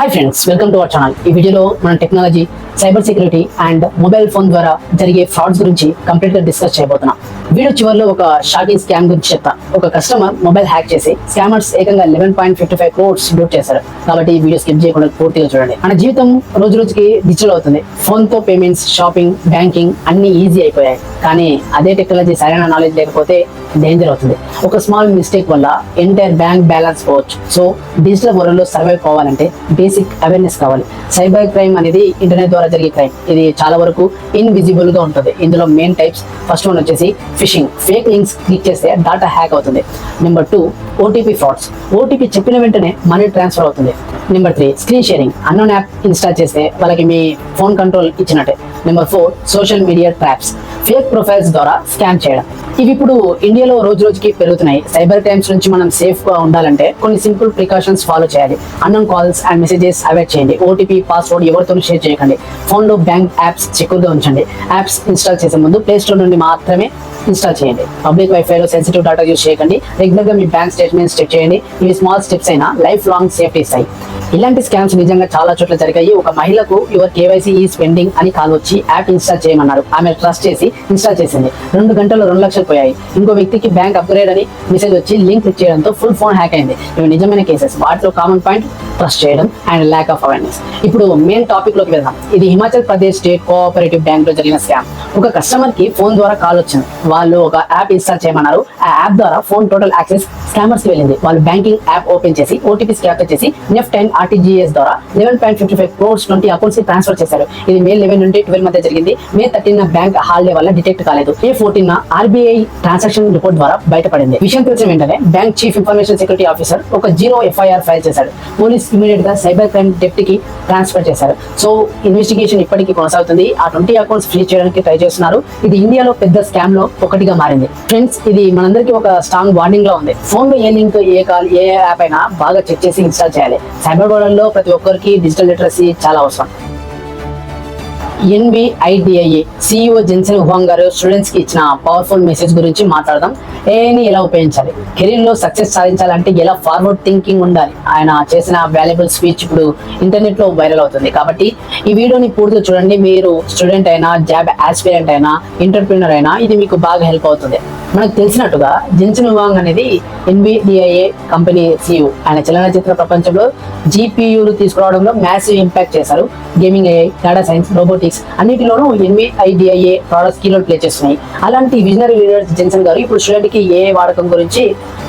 Hi friends welcome to our channel ఈ వీడియోలో మనం technology cyber security and mobile phone ద్వారా జరిగే ఫ్రాడ్స్ గురించి కంప్లీట్గా డిస్కస్ చేయబోతున్నాం. వీడియో చివరిలో ఒక షాకింగ్ స్కామ్ గురించి చెప్తా. ఒక కస్టమర్ మొబైల్ హ్యాక్ చేసి స్కామర్స్ ఏకంగా eleven point fifty five crores loot చేశారు. కాబట్టి వీడియో స్కిప్ చేయకుండా పూర్తిగా చూడండి. మన జీవితం రోజు రోజుకి డిజిటల్ అవుతుంది. ఫోన్తో పేమెంట్స్ షాపింగ్ బ్యాంకింగ్ అన్ని ఈజీ అయిపోయాయి. కానీ అదే టెక్నాలజీ సరైన నాలెడ్జ్ లేకపోతే డేంజర్ అవుతుంది. ఒక స్మాల్ మిస్టేక్ వల్ల ఎంటైర్ బ్యాంక్ బ్యాలెన్స్ పోవచ్చు. సో డిజిటల్ వరల్డ్లో సర్వైవ్ కావాలంటే బేసిక్ అవేర్నెస్ కావాలి. సైబర్ క్రైమ్ అనేది ఇంటర్నెట్ ద్వారా జరిగే క్రైమ్ ఇది చాలా వరకు ఇన్విజిబుల్గా ఉంటుంది. ఇందులో మెయిన్ టైప్స్ ఫస్ట్ వన్ వచ్చేసి ఫిషింగ్ ఫేక్ లింక్స్ క్లిక్ చేస్తే డాటా హ్యాక్ అవుతుంది. Number two OTP frauds OTP చెప్పిన వెంటనే మనీ ట్రాన్స్ఫర్ అవుతుంది. Number three screen sharing unknown app install చేస్తే వాళ్ళకి మీ ఫోన్ కంట్రోల్ ఇచ్చినట్టే. Number four social media traps fake profiles ద్వారా స్కామ్ చేయడం. ఇవి ఇప్పుడు ఇండియాలో రోజు రోజుకి పెరుగుతున్నాయి. సైబర్ క్రైమ్స్ నుంచి మనం సేఫ్గా ఉండాలంటే కొన్ని సింపుల్ ప్రికాషన్స్ ఫాలో చేయాలి. Unknown calls and messages avoid చేయండి. ఓటీపీ పాస్వర్డ్ ఎవరితో షేర్ చేయకండి. ఫోన్లో బ్యాంక్ యాప్స్ సెక్యూర్గా ఉంచండి. యాప్స్ ఇన్స్టాల్ చేసే ముందు ప్లే స్టోర్ నుండి మాత్రమే ఇన్స్టాల్ చేయండి. పబ్లిక్ వైఫైలో సెన్సిటివ్ డేటా యూస్ చేయకండి. రెగ్యులర్గా మీ బ్యాంక్ స్టేట్మెంట్స్ చెక్ చేయండి. ఇవి స్మాల్ స్టెప్స్ అయినా లైఫ్ లాంగ్ సేఫ్టీ ఇస్తాయి. ఇలాంటి స్కామ్స్ నిజంగా చాలా చోట్ల జరిగాయి. ఒక మహిళకు యువర్ కేవైసీ ఈ స్పెండింగ్ అని కాల్ వచ్చి యాప్ ఇన్స్టాల్ చేయమన్నారు. ఆమె ట్రస్ట్ చేసి ఇన్స్టాల్ చేసింది. రెండు గంటల్లో రెండు లక్షలు పోయాయి. ఇంకో వ్యక్తికి బ్యాంక్ అప్గ్రేడ్ అని మెసేజ్ వచ్చి లింక్ క్లిక్ చేయడంతో ఫుల్ ఫోన్ హ్యాక్ అయింది. ఇవి నిజమైన కేసెస్. వాటిలో కామన్ పాయింట్ ట్రస్ట్ చేయడం అండ్ ల్యాక్ ఆఫ్ అవేర్నెస్ ఇప్పుడు మెయిన్ టాపిక్లోకి వెళ్దాం. ఇది హిమాచల్ ప్రదేశ్ స్టేట్ కోఆపరేటివ్ బ్యాంక్లో జరిగిన స్కామ్ ఒక కస్టమర్కి ఫోన్ ద్వారా కాల్ వచ్చింది. వాళ్ళు ఒక యాప్ ఇన్స్టాల్ చేయమన్నారు. ఆ యాప్ ద్వారా ఫోన్ టోటల్ యాక్సెస్ స్కామర్స్కి వెళ్ళింది. వాళ్ళు బ్యాంకింగ్ యాప్ ఓపెన్ చేసి ఓటీపీ క్యాప్చర్ చేసి నెఫ్ట్ అండ్ ఆర్టీజీఎస్ ద్వారా eleven point fifty five crores twenty అకౌంట్స్కి transfer చేశారు. ఇది మే లెవెన్ నుండి ట్వెల్వ్ మధ్య జరిగింది. మే థర్టీన్ బ్యాంక్ హాలిడే వల్ల డిటెక్ట్ కాలేదు. May fourteen RBI transaction report ద్వారా బయటపడింది. విషయం తెలిసిన వెంటనే bank chief information security officer ఒక జీరో ఎఫ్ఐఆర్ ఫైల్ చేశాడు. పోలీస్ ఇమీడియట్గా సైబర్ క్రైమ్ డెప్ట్కి ట్రాన్స్ఫర్ చేశారు. సో ఇన్వెస్టిగేషన్ ఇప్పటికీ కొనసాగుతుంది. ఆ ట్వంటీ అకౌంట్స్ ఫ్రీ చేయడానికి ట్రై చేస్తున్నారు. ఇది ఇండియాలో పెద్ద స్కామ్లో ఒకటిగా మారింది. ఫ్రెండ్స్ ఇది మనందరికీ ఒక స్ట్రాంగ్ వార్నింగ్లో ఉంది. ఫోన్లో ఏ లింక్ ఏ కాల్ ఏ యాప్ అయినా బాగా చెక్ చేసి ఇన్స్టాల్ చేయాలి. సైబర్ వరల్డ్ ప్రతి ఒక్కరికి డిజిటల్ లిటరసీ చాలా అవసరం. ఎన్బిఐడిఐఏ సిఇఓ జెన్సన్ హువాంగ్ గారు స్టూడెంట్స్కి ఇచ్చిన పవర్ఫుల్ మెసేజ్ గురించి మాట్లాడదాం. ఏని ఎలా ఉపయోగించాలి? కెరీర్లో సక్సెస్ సాధించాలంటే ఎలా ఫార్వర్డ్ థింకింగ్ ఉండాలి? ఆయన చేసిన వాల్యుబుల్ స్పీచ్ ఇప్పుడు ఇంటర్నెట్లో వైరల్ అవుతుంది. కాబట్టి ఈ వీడియోని పూర్తిగా చూడండి. మీరు స్టూడెంట్ అయినా జాబ్ యాస్పిరెంట్ అయినా ఎంటర్ప్రినర్ అయినా ఇది మీకు బాగా హెల్ప్ అవుతుంది. మనకు తెలిసినట్టుగా జెన్సన్ వాంగ్ అనేది ఎన్బిడిఐఏ కంపెనీ సిఇఓ ఆయన చలనచిత్ర ప్రపంచంలో జీపీయూలు తీసుకురావడంలో మ్యాసివ్ ఇంపాక్ట్ చేశారు. Gaming AI data science robotics అన్నిటిలోనూ ఎన్బిఐడిఐఏ ప్రోడక్ట్స్ కీలో ప్లే చేస్తున్నాయి. అలాంటి విజనరీ లీడర్ జెన్సన్ గారు ఇప్పుడు స్టూడెంట్కి ఏ వాడకం గురించి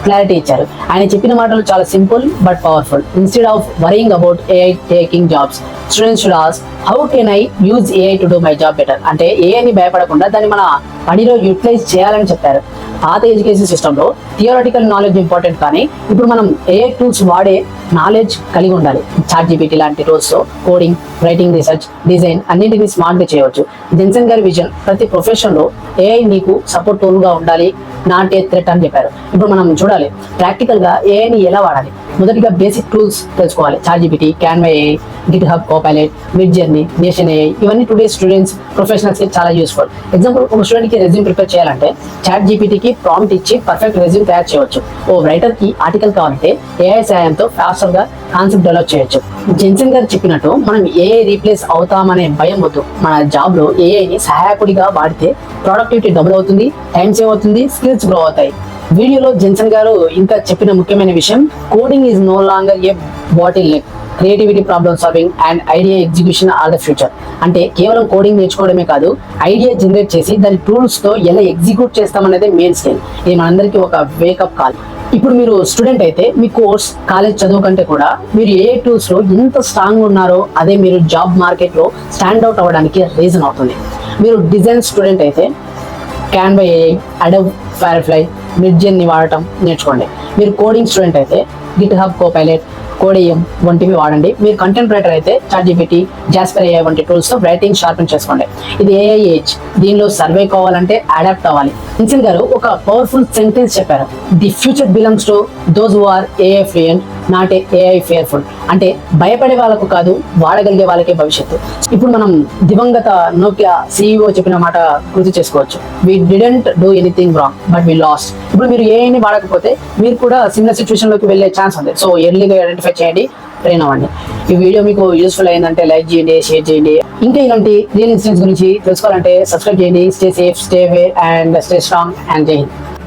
క్లారిటీ ఇచ్చారు. ఆయన చెప్పిన మాటలు చాలా simple but powerful instead of worrying about AI taking jobs students should ask how can I use AI to do my job better అంటే ఏఐని భయపడకుండా దాన్ని మన పనిలో యూటిలైజ్ చేయాలని చెప్పారు. పాత ఎడ్యుకేషన్ సిస్టంలో థియోరటికల్ నాలెడ్జ్ ఇంపార్టెంట్ కానీ ఇప్పుడు మనం ఏఐ టూల్స్ వాడే నాలెడ్జ్ కలిగి ఉండాలి. చాట్ జీపీటీ లాంటి tools coding writing research design అన్నింటినీ స్మార్ట్గా చేయవచ్చు. జెన్సన్ గారి విజన్ ప్రతి ప్రొఫెషన్లో ఏఐ నీకు సపోర్ట్ టూల్గా ఉండాలి. నాట్ ఏ థ్రెట్ అని చెప్పారు. ఇప్పుడు మనం చూడాలి ప్రాక్టికల్గా ఏఐని ఎలా వాడాలి? మొదటిగా బేసిక్ టూల్స్ తెలుసుకోవాలి. Chat Canva AI GitHub Copilot Midjourney Notion AI ఇవన్నీ టుడే స్టూడెంట్స్ ప్రొఫెషనల్స్ చాలా యూస్ఫుల్ ఎగ్జాంపుల్ ఒక స్టూడెంట్కి రెజ్యూమ్ ప్రిపేర్ చేయాలంటే చాట్ జీపీటీకి ప్రాంప్ట్ ఇచ్చి పర్ఫెక్ట్ రెజ్యూమ్ తయారు చేయవచ్చు. ఓ రైటర్కి ఆర్టికల్ కావాలంటే ఏఐ సాయంతో ఫాస్టర్గా కాన్సెప్ట్ డెవలప్ చేయొచ్చు. జెన్సన్ గారు చెప్పినట్టు మనం ఏఐ రీప్లేస్ అవుతామనే భయం వద్దు. మన జాబ్లో ఏఐని సహాయకుడిగా వాడితే ప్రొడక్టివిటీ డబుల్ అవుతుంది టైం సేవ్ అవుతుంది స్కిల్స్ గ్రో అవుతాయి. వీడియోలో జెన్సన్ గారు ఇంకా చెప్పిన ముఖ్యమైన విషయం coding is no longer a bottleneck creativity problem solving and idea execution all the future అంటే కేవలం కోడింగ్ నేర్చుకోవడమే కాదు ఐడియా జనరేట్ చేసి దాని టూల్స్తో ఎలా ఎగ్జిక్యూట్ చేస్తామనేది మెయిన్ స్కిల్ ఇది మనందరికీ ఒక వేకప్ కాల్ ఇప్పుడు మీరు స్టూడెంట్ అయితే మీ కోర్స్ కాలేజ్ చదువు కంటే కూడా మీరు ఏ టూల్స్లో ఎంత స్ట్రాంగ్ ఉన్నారో అదే మీరు జాబ్ మార్కెట్లో స్టాండ్ అవుట్ అవ్వడానికి రీజన్ అవుతుంది. మీరు డిజైన్ స్టూడెంట్ అయితే క్యాన్వా ఏఐ అడవ్ ఫైర్ఫ్లై మిడ్జెన్ని వాడటం నేర్చుకోండి. మీరు కోడింగ్ స్టూడెంట్ అయితే గిట్ హబ్ కోపైలెట్ కోడియం వంటివి వాడండి. మీరు కంటెంట్ రైటర్ అయితే చాట్ జీపీటీ జాస్పర్ ఏఐ వంటి టూల్స్తో రైటింగ్ షార్పెన్ చేసుకోండి. ఇది ఏఐ ఏజ్ దీనిలో సర్వే కావాలంటే అడాప్ట్ అవ్వాలి. ఇన్సిల్ గారు ఒక పవర్ఫుల్ సెంటెన్స్ చెప్పారు. The future belongs to those who are AI fluent not AI fearful అంటే భయపడే వాళ్ళకు కాదు వాడగలిగే వాళ్ళకే భవిష్యత్తు. ఇప్పుడు మనం దివంగత నోకియా సిఇఓ చెప్పిన మాట గుర్తు చేసుకోవచ్చు. We didn't do anything wrong but we lost ఇప్పుడు మీరు ఏఐని వాడకపోతే మీరు కూడా సిమిలర్ సిచ్యువేషన్లోకి వెళ్ళే ఛాన్స్ ఉంది. సో ఎర్లీగా ఐడెంటిఫై చేయండి ట్రైన్ అవ్వండి. ఈ వీడియో మీకు యూస్ఫుల్ అయిందంటే లైక్ చేయండి షేర్ చేయండి. ఇంకా ఇలాంటి రియల్ ఇన్సిడెంట్స్ గురించి తెలుసుకోవాలంటే సబ్స్క్రైబ్ చేయండి. Stay safe stay way and stay strong and Jai Hind